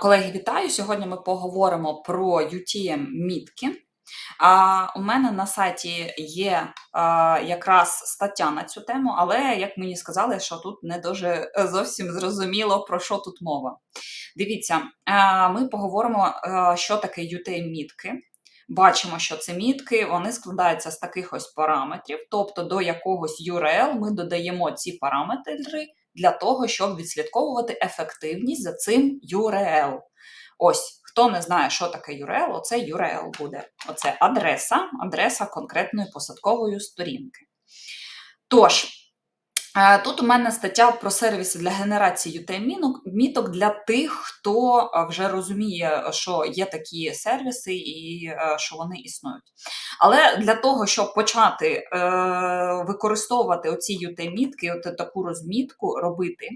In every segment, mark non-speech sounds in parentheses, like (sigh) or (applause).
Колеги, вітаю! Сьогодні ми поговоримо про UTM-мітки. А, У мене на сайті є якраз стаття на цю тему, але як мені сказали, що тут не дуже е, зовсім зрозуміло, про що тут мова. Дивіться, ми поговоримо, а, що таке UTM-мітки. Бачимо, що це мітки, вони складаються з таких ось параметрів, тобто до якогось URL ми додаємо ці параметри для того, щоб відслідковувати ефективність за цим URL. Ось, хто не знає, що таке URL, оце URL буде. Оце адреса, адреса конкретної посадкової сторінки. Тож, тут у мене стаття про сервіси для генерації UTM-міток для тих, хто е, вже розуміє, що є такі сервіси і е, що вони існують. Але для того, щоб почати е, використовувати оці UT-мітки, от таку розмітку робити,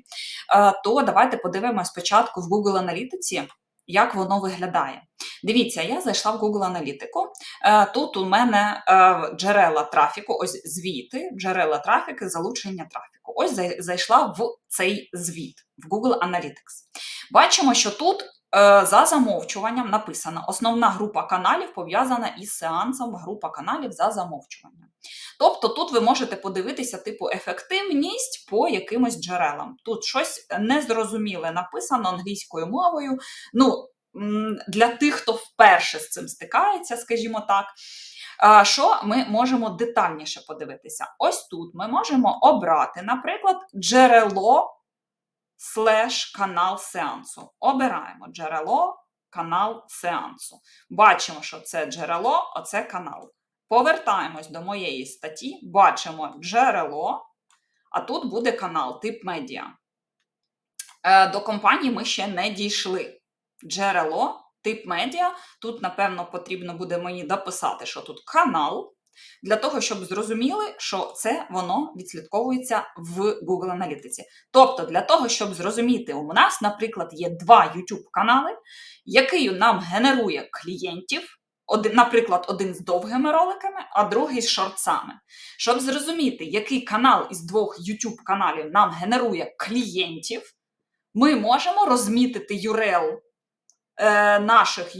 е, то давайте подивимося спочатку в Google Аналітиці, як воно виглядає. Дивіться, я зайшла в Google Аналітику. Е, тут у мене е, джерела трафіку, ось звіти, джерела трафіку, залучення трафіку. Ось зайшла в цей звіт, в Google Analytics. Бачимо, що тут за замовчуванням написано: основна група каналів пов'язана із сеансом група каналів за замовчуванням. Тобто тут ви можете подивитися, типу, ефективність по якимось джерелам. Тут щось незрозуміле написано англійською мовою. Ну, Для тих, хто вперше з цим стикається, скажімо так. Що ми можемо детальніше подивитися? Ось тут ми можемо обрати, наприклад, джерело слеш канал сеансу. Обираємо джерело, канал сеансу. Бачимо, що це джерело, а це канал. Повертаємось до моєї статті, бачимо джерело, а тут буде канал, тип медіа. Е, до компанії ми ще не дійшли. Джерело, тип медіа. Тут, напевно, потрібно буде мені дописати, що тут канал для того, щоб зрозуміли, що це воно відслідковується в Google Аналітиці. Тобто, для того, щоб зрозуміти, у нас, наприклад, є два YouTube канали, який нам генерує клієнтів. Один, наприклад, один з довгими роликами, а другий з шортсами. Щоб зрозуміти, який канал із двох YouTube каналів нам генерує клієнтів, ми можемо розмітити URL е, наших е,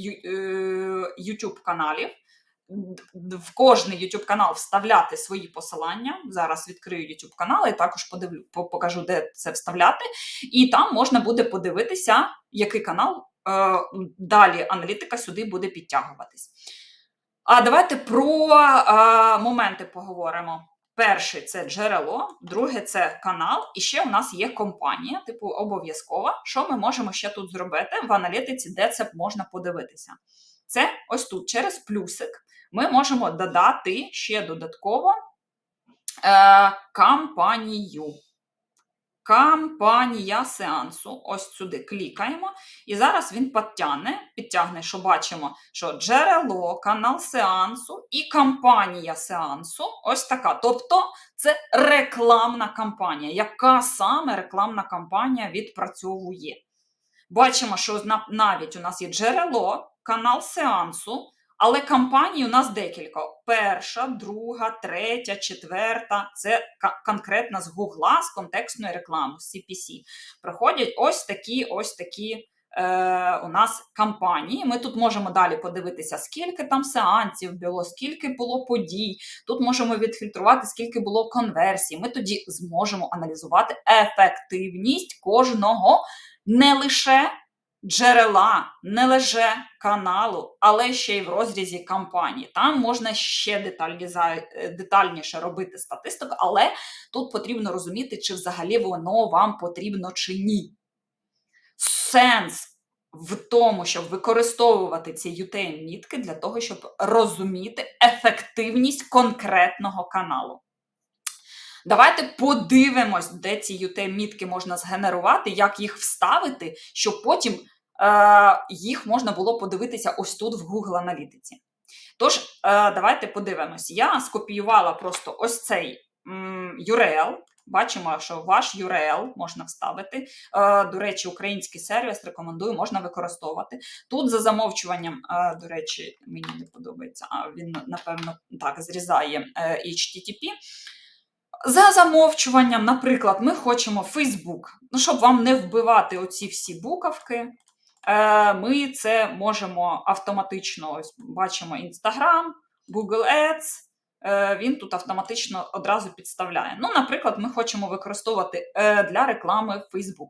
YouTube каналів в кожний YouTube канал вставляти свої посилання. Зараз відкрию YouTube канал і також подивлю, покажу, де це вставляти. І там можна буде подивитися, який канал е, далі аналітика сюди буде підтягуватись. А давайте про е, моменти поговоримо. Перший це джерело, друге це канал, і ще у нас є компанія, типу обов'язкова. Що ми можемо ще тут зробити в аналітиці, де це можна подивитися? Це ось тут через плюсик ми можемо додати ще додатково е, кампанію. Кампанія сеансу. Ось сюди клікаємо. І зараз він підтягне, підтягне, що бачимо, що джерело, канал сеансу і кампанія сеансу. Ось така. Тобто це рекламна кампанія. Яка саме рекламна кампанія відпрацьовує? Бачимо, що навіть у нас є джерело, канал сеансу. Але кампаній у нас декілька: перша, друга, третя, четверта це конкретно з Гугла, з контекстної реклами, з CPC. Проходять ось такі ось такі е, у нас кампанії. Ми тут можемо далі подивитися, скільки там сеансів було, скільки було подій. Тут можемо відфільтрувати, скільки було конверсій. Ми тоді зможемо аналізувати ефективність кожного не лише джерела, не лише каналу, але ще й в розрізі кампанії. Там можна ще е, детальніше робити статистику, але тут потрібно розуміти, чи взагалі воно вам потрібно чи ні. Сенс. В тому, щоб використовувати ці UTM-мітки для того, щоб розуміти ефективність конкретного каналу. Давайте подивимось, де ці UTM-мітки можна згенерувати, як їх вставити, щоб потім Е, їх можна було подивитися ось тут в Google аналітиці. Тож, е, давайте подивимось. Я скопіювала просто ось цей URL. Бачимо, що ваш URL можна вставити. Е, до речі, український сервіс рекомендую, можна використовувати. Тут за замовчуванням, до речі, мені не подобається, а він, напевно, так, зрізає HTTP. За замовчуванням, наприклад, ми хочемо Facebook, ну, щоб вам не вбивати оці всі буковки. Е, Ми це можемо автоматично ось бачимо Instagram, Google Ads. е, Він тут автоматично одразу підставляє. Ну, наприклад, ми хочемо використовувати е, для реклами Facebook.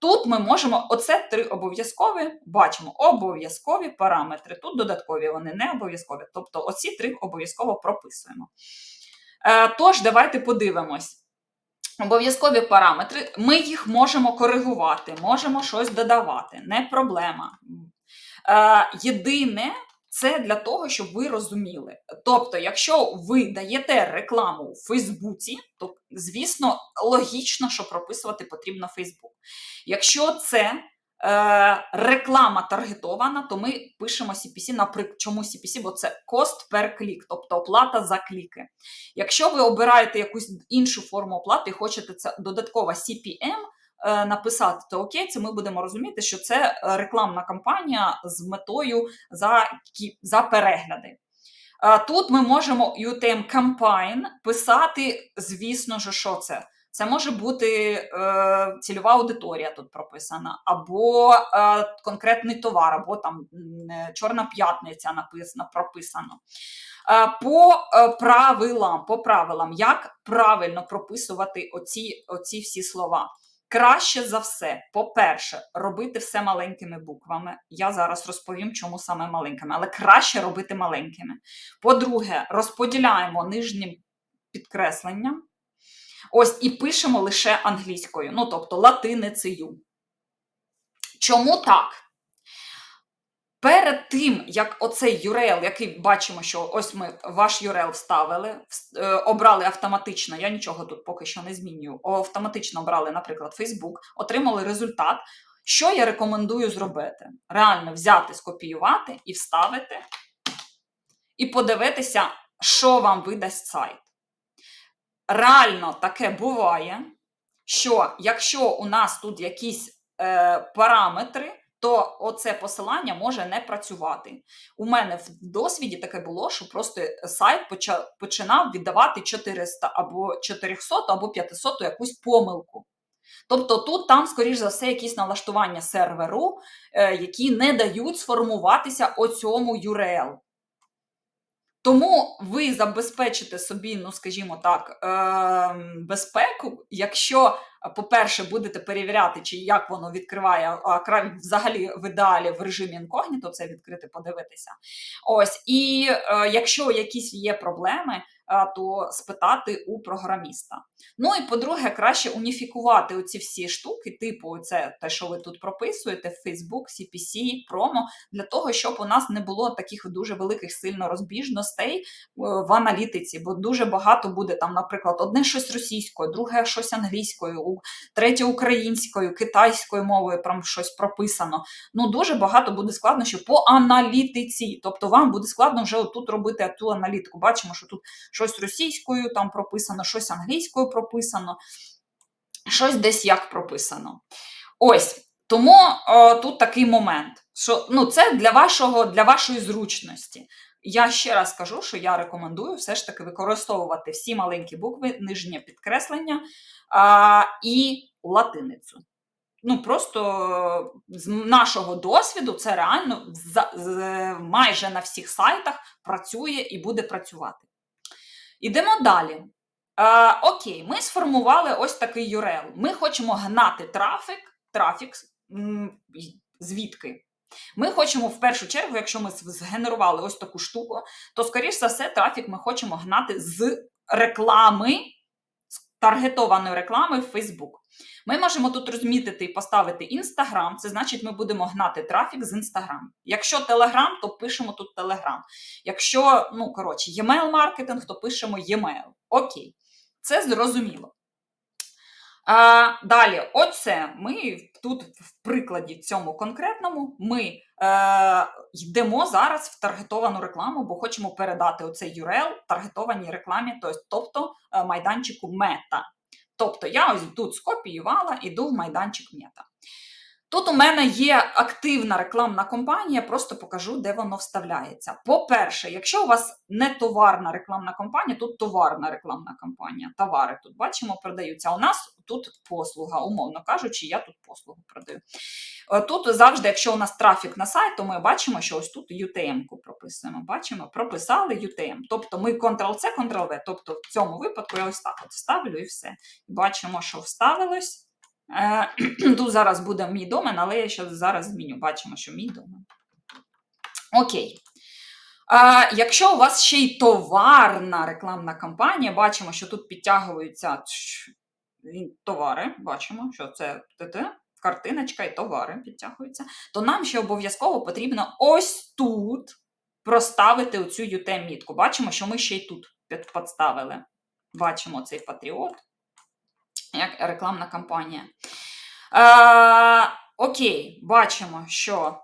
Тут ми можемо оце три обов'язкові, бачимо обов'язкові параметри. Тут додаткові, вони не обов'язкові. Тобто, оці три обов'язково прописуємо. Е, Тож, давайте подивимось. Обов'язкові параметри, ми їх можемо коригувати, можемо щось додавати, не проблема. Е, єдине, це для того, щоб ви розуміли. Тобто, якщо ви даєте рекламу у Фейсбуці, то, звісно, логічно, що прописувати потрібно Фейсбук. Якщо це реклама таргетована, то ми пишемо CPC, наприклад, чому CPC, бо це cost per click, тобто оплата за кліки. Якщо ви обираєте якусь іншу форму оплати і хочете це додатково CPM е, написати, то окей, це ми будемо розуміти, що це е, рекламна кампанія з метою за, за перегляди. Е, Тут ми можемо UTM Campaign писати, звісно ж, що це. Це може бути е, цільова аудиторія тут прописана, або е, конкретний товар, або там е, Чорна п'ятниця написано, прописано. Е, по е, правилам, по правилам, як правильно прописувати оці, оці всі слова. Краще за все, по-перше, робити все маленькими буквами. Я зараз розповім, чому саме маленькими, але краще робити маленькими. По-друге, розподіляємо нижнім підкресленням. Ось і пишемо лише англійською, ну тобто латиницею. Чому так? Перед тим, як оцей URL, який бачимо, що ось ми ваш URL вставили, е, обрали автоматично, я нічого тут поки що не змінюю, автоматично обрали, наприклад, Facebook, отримали результат. Що я рекомендую зробити? Реально взяти, скопіювати і вставити, і подивитися, що вам видасть сайт. Реально таке буває, що якщо у нас тут якісь е, параметри, то оце посилання може не працювати. У мене в досвіді таке було, що просто сайт починав віддавати 400 або 400 або 500 якусь помилку. Тобто тут там, скоріш за все, якісь налаштування серверу, е, які не дають сформуватися оцьому URL. Тому ви забезпечите собі, ну скажімо так, ем, безпеку, якщо, по-перше, будете перевіряти, чи як воно відкриває, а взагалі в ідеалі в режимі інкогніто це відкрити, подивитися. Ось, і е, якщо якісь є проблеми, то спитати у програміста. Ну і по-друге, краще уніфікувати оці всі штуки, типу, це те, що ви тут прописуєте: Facebook, CPC, промо, для того, щоб у нас не було таких дуже великих сильно розбіжностей е, в аналітиці, бо дуже багато буде там, наприклад, одне щось російською, друге щось англійською, третє українською, китайською мовою, прям щось прописано. Ну дуже багато буде складно, що по аналітиці. Тобто вам буде складно вже тут робити ту аналітику. Бачимо, що тут щось російською там прописано, щось англійською прописано, щось десь як прописано. Ось. Тому е, тут такий момент, що ну, це для, вашого, для вашої зручності. Я ще раз кажу, що я рекомендую все ж таки використовувати всі маленькі букви, нижнє підкреслення а, і латиницю. Ну, просто з нашого досвіду це реально за, з- майже на всіх сайтах працює і буде працювати. Ідемо далі. Е, окей, ми сформували ось такий URL. Ми хочемо гнати трафік, трафік звідки? Ми хочемо в першу чергу, якщо ми згенерували ось таку штуку, то, скоріш за все, трафік ми хочемо гнати з реклами, з таргетованої реклами в Facebook. Ми можемо тут розмітити і поставити Instagram, це значить, ми будемо гнати трафік з Instagram. Якщо Telegram, то пишемо тут Telegram. Якщо, ну, коротше, e-mail маркетинг, то пишемо e-mail. Окей, це зрозуміло. А, далі, оце ми тут в прикладі цьому конкретному ми е, йдемо зараз в таргетовану рекламу, бо хочемо передати оцей URL таргетованій рекламі, тобто е, майданчику мета. Тобто я ось тут скопіювала, іду в майданчик мета. Тут у мене є активна рекламна кампанія, просто покажу, де воно вставляється. По-перше, якщо у вас не товарна рекламна кампанія, тут товарна рекламна кампанія. Товари тут бачимо, продаються. У нас тут послуга, умовно кажучи, я тут послугу продаю. Е, Тут завжди, якщо у нас трафік на сайт, то ми бачимо, що ось тут UTM-ку прописуємо. Бачимо, прописали UTM. Тобто ми Ctrl-C, Ctrl-V. Тобто в цьому випадку я ось так от вставлю і все. Бачимо, що вставилось. Е, (clears throat) Тут зараз буде мій домен, але я ще зараз зміню. Бачимо, що мій домен. Окей. Якщо у вас ще й товарна рекламна кампанія, бачимо, що тут підтягуються товари, бачимо, що це ТТ, картиночка і товари підтягуються, то нам ще обов'язково потрібно ось тут проставити оцю UTM-мітку. Бачимо, що ми ще й тут підставили. Бачимо цей патріот як рекламна кампанія. Е, окей, бачимо, що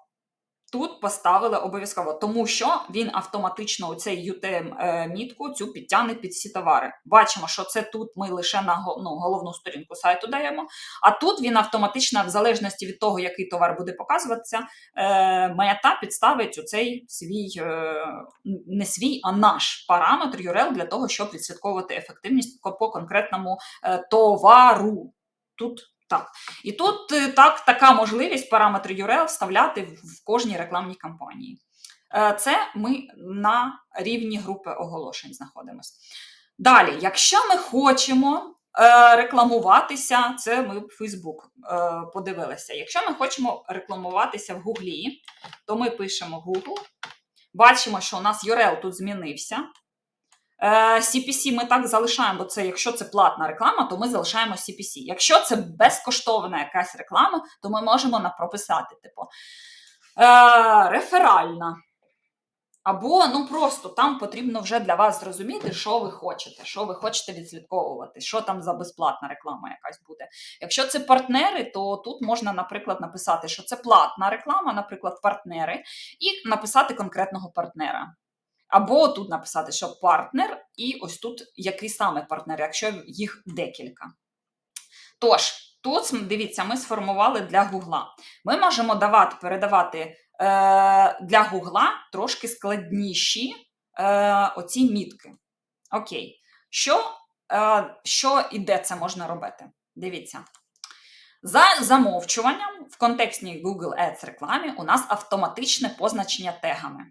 тут поставили обов'язково, тому що він автоматично у цей UTM-мітку цю підтягне під всі товари. Бачимо, що це тут ми лише на ну, головну сторінку сайту даємо, а тут він автоматично, в залежності від того, який товар буде показуватися, е, мета підставить у цей свій, е, не свій, а наш параметр URL для того, щоб відслідковувати ефективність по конкретному е, товару. Тут так. І тут е, так, така можливість параметр URL вставляти в кожній рекламній кампанії. Е, Це ми на рівні групи оголошень знаходимося. Далі, якщо ми хочемо е, рекламуватися, це ми в Facebook подивилися. Якщо ми хочемо рекламуватися в Гуглі, то ми пишемо Google, бачимо, що у нас URL тут змінився. Е, CPC ми так залишаємо, бо це якщо це платна реклама, то ми залишаємо CPC. Якщо це безкоштовна якась реклама, то ми можемо на- прописати, типу, е, реферальна. Або ну просто там потрібно вже для вас зрозуміти, що ви хочете, що ви хочете відслідковувати, що там за безплатна реклама якась буде. Якщо це партнери, то тут можна, наприклад, написати, що це платна реклама, наприклад, партнери, і написати конкретного партнера. Або тут написати, що партнер, і ось тут який саме партнер, якщо їх декілька. Тож, тут дивіться, ми сформували для Гугла. Ми можемо давати, передавати е, для Гугла трошки складніші е, оці мітки. Окей. Що, е, що і де це можна робити? Дивіться. За замовчуванням в контекстній Google Ads рекламі у нас автоматичне позначення тегами.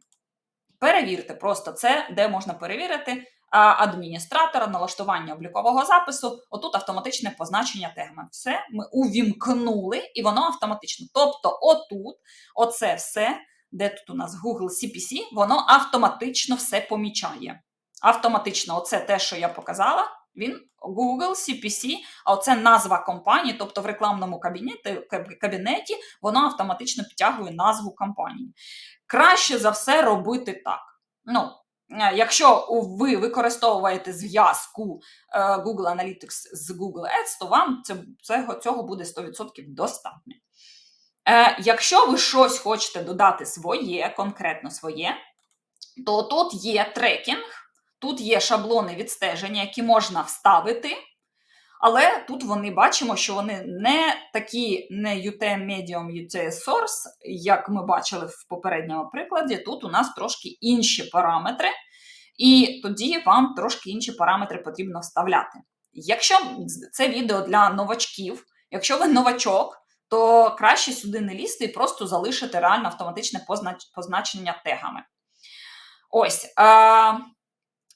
Перевірте просто це, де можна перевірити адміністратора, налаштування облікового запису. Отут автоматичне позначення тегами. Все ми увімкнули, і воно автоматично. Тобто, отут, оце все, де тут у нас Google CPC, воно автоматично все помічає. Автоматично, оце те, що я показала. Він Google CPC, а оце назва компанії, тобто в рекламному кабінеті, кабінеті воно автоматично підтягує назву компанії. Краще за все робити так. Ну, е, якщо ви використовуєте зв'язку е, Google Analytics з Google Ads, то вам цього, цього буде 100% достатньо. Е, якщо ви щось хочете додати своє, конкретно своє, то тут є трекінг, тут є шаблони відстеження, які можна вставити. Але тут вони бачимо, що вони не такі не UTM Medium, UTM Source, як ми бачили в попередньому прикладі. Тут у нас трошки інші параметри, і тоді вам трошки інші параметри потрібно вставляти. Якщо це відео для новачків, якщо ви новачок, то краще сюди не лізти і просто залишити реально автоматичне позначення тегами. Ось.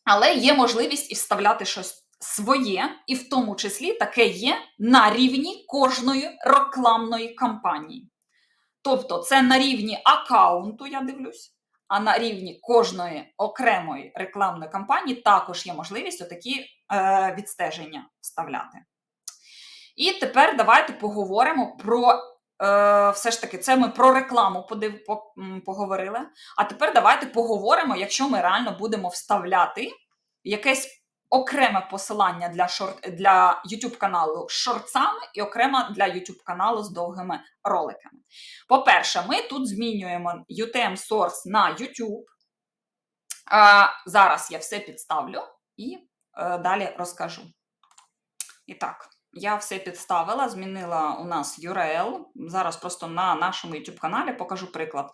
Але є можливість і вставляти щось своє, і в тому числі таке є на рівні кожної рекламної кампанії. Тобто, це на рівні аккаунту, я дивлюсь, а на рівні кожної окремої рекламної кампанії також є можливість отакі е, відстеження вставляти. І тепер давайте поговоримо про. Е, все ж таки, це ми про рекламу поговорили. А тепер давайте поговоримо, якщо ми реально будемо вставляти якесь окреме посилання для, шор... для YouTube каналу з шорцами і окремо для YouTube каналу з довгими роликами. По-перше, ми тут змінюємо UTM Source на YouTube. Зараз я все підставлю і е, далі розкажу. І так, Я все підставила, змінила у нас URL. Зараз просто на нашому YouTube каналі покажу приклад.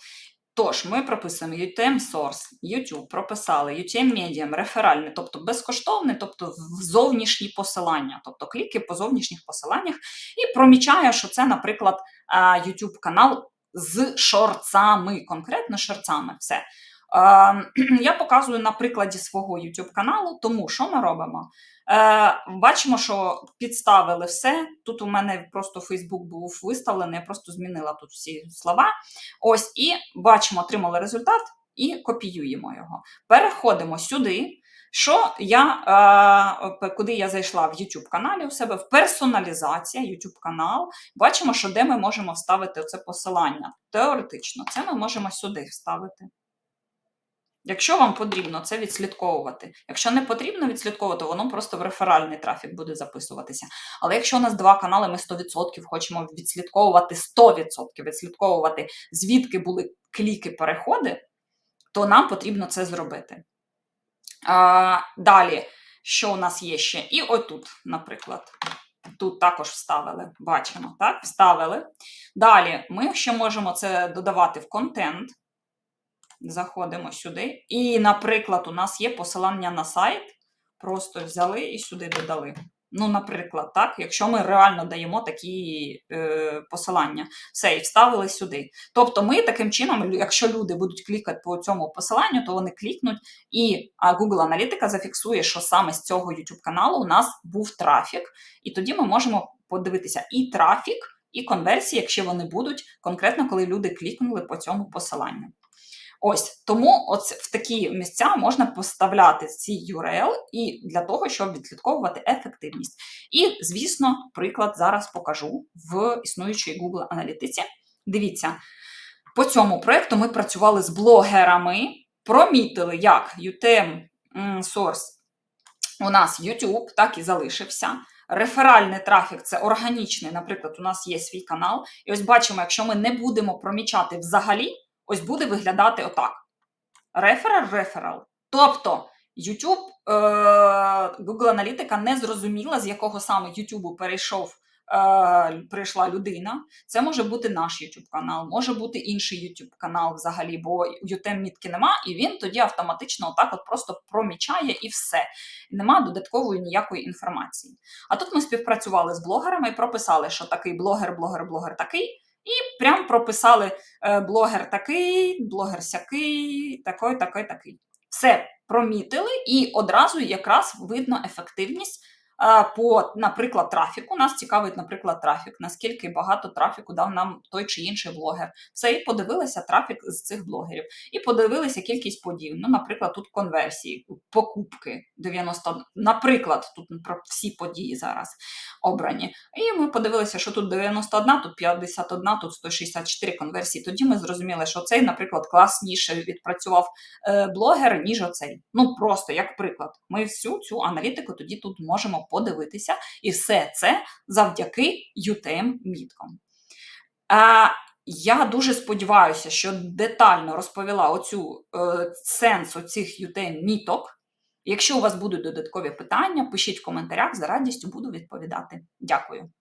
Тож, ми прописуємо UTM Source, YouTube, прописали UTM Medium, реферальний, тобто безкоштовний, тобто зовнішні посилання, тобто кліки по зовнішніх посиланнях, і промічаю, що це, наприклад, YouTube канал з шорцами, конкретно шорцами. Все. Е, (clears throat) Я показую на прикладі свого YouTube каналу, тому що ми робимо? Е, Бачимо, що підставили все. Тут у мене просто Facebook був виставлений, я просто змінила тут всі слова. Ось, і бачимо, отримали результат і копіюємо його. Переходимо сюди. Що я, е, куди я зайшла в YouTube каналі у себе в персоналізація, YouTube канал. Бачимо, що де ми можемо вставити це посилання. Теоретично, це ми можемо сюди вставити. Якщо вам потрібно це відслідковувати. Якщо не потрібно відслідковувати, воно просто в реферальний трафік буде записуватися. Але якщо у нас два канали, ми 100% хочемо відслідковувати 100% відслідковувати, звідки були кліки, переходи, то нам потрібно це зробити. А, далі, що у нас є ще? І отут, наприклад. Тут також вставили, бачимо, так? Вставили. Далі ми ще можемо це додавати в контент. Заходимо сюди. І, наприклад, у нас є посилання на сайт. Просто взяли і сюди додали. Ну, наприклад, так, якщо ми реально даємо такі е, посилання, все, і вставили сюди. Тобто, ми таким чином, якщо люди будуть клікати по цьому посиланню, то вони клікнуть, і Google Аналітика зафіксує, що саме з цього YouTube каналу у нас був трафік, і тоді ми можемо подивитися і трафік, і конверсії, якщо вони будуть конкретно, коли люди клікнули по цьому посиланню. Ось тому оце в такі місця можна поставляти ці URL і для того, щоб відслідковувати ефективність. І, звісно, приклад зараз покажу в існуючій Google аналітиці. Дивіться, по цьому проєкту ми працювали з блогерами, промітили, як UTM Source у нас YouTube, так і залишився. Реферальний трафік це органічний, наприклад, у нас є свій канал. І ось бачимо, якщо ми не будемо промічати взагалі ось буде виглядати отак: реферал, реферал. Тобто YouTube, е, Google Аналітика не зрозуміла, з якого саме YouTube перейшов. Е, прийшла людина, це може бути наш YouTube канал, може бути інший YouTube канал взагалі, бо UTM мітки нема, і він тоді автоматично отак от просто промічає і все. Нема додаткової ніякої інформації. А тут ми співпрацювали з блогерами і прописали, що такий блогер, блогер, блогер такий. І прям прописали е, блогер такий, блогер сякий, такий, такий, такий. Все промітили, і одразу якраз видно ефективність по, наприклад, трафіку. Нас цікавить, наприклад, трафік, наскільки багато трафіку дав нам той чи інший блогер. Все, і подивилися трафік з цих блогерів. І подивилися кількість подій. Ну, наприклад, тут конверсії, покупки 90, наприклад, тут про всі події зараз обрані. І ми подивилися, що тут 91, тут 51, тут 164 конверсії. Тоді ми зрозуміли, що цей, наприклад, класніше відпрацював е, блогер, ніж оцей. Ну, просто як приклад. Ми всю цю аналітику тоді тут можемо подивитися, і все це завдяки UTM-міткам. Я дуже сподіваюся, що детально розповіла оцю е, сенс оцих UTM-міток. Якщо у вас будуть додаткові питання, пишіть в коментарях, за радістю буду відповідати. Дякую.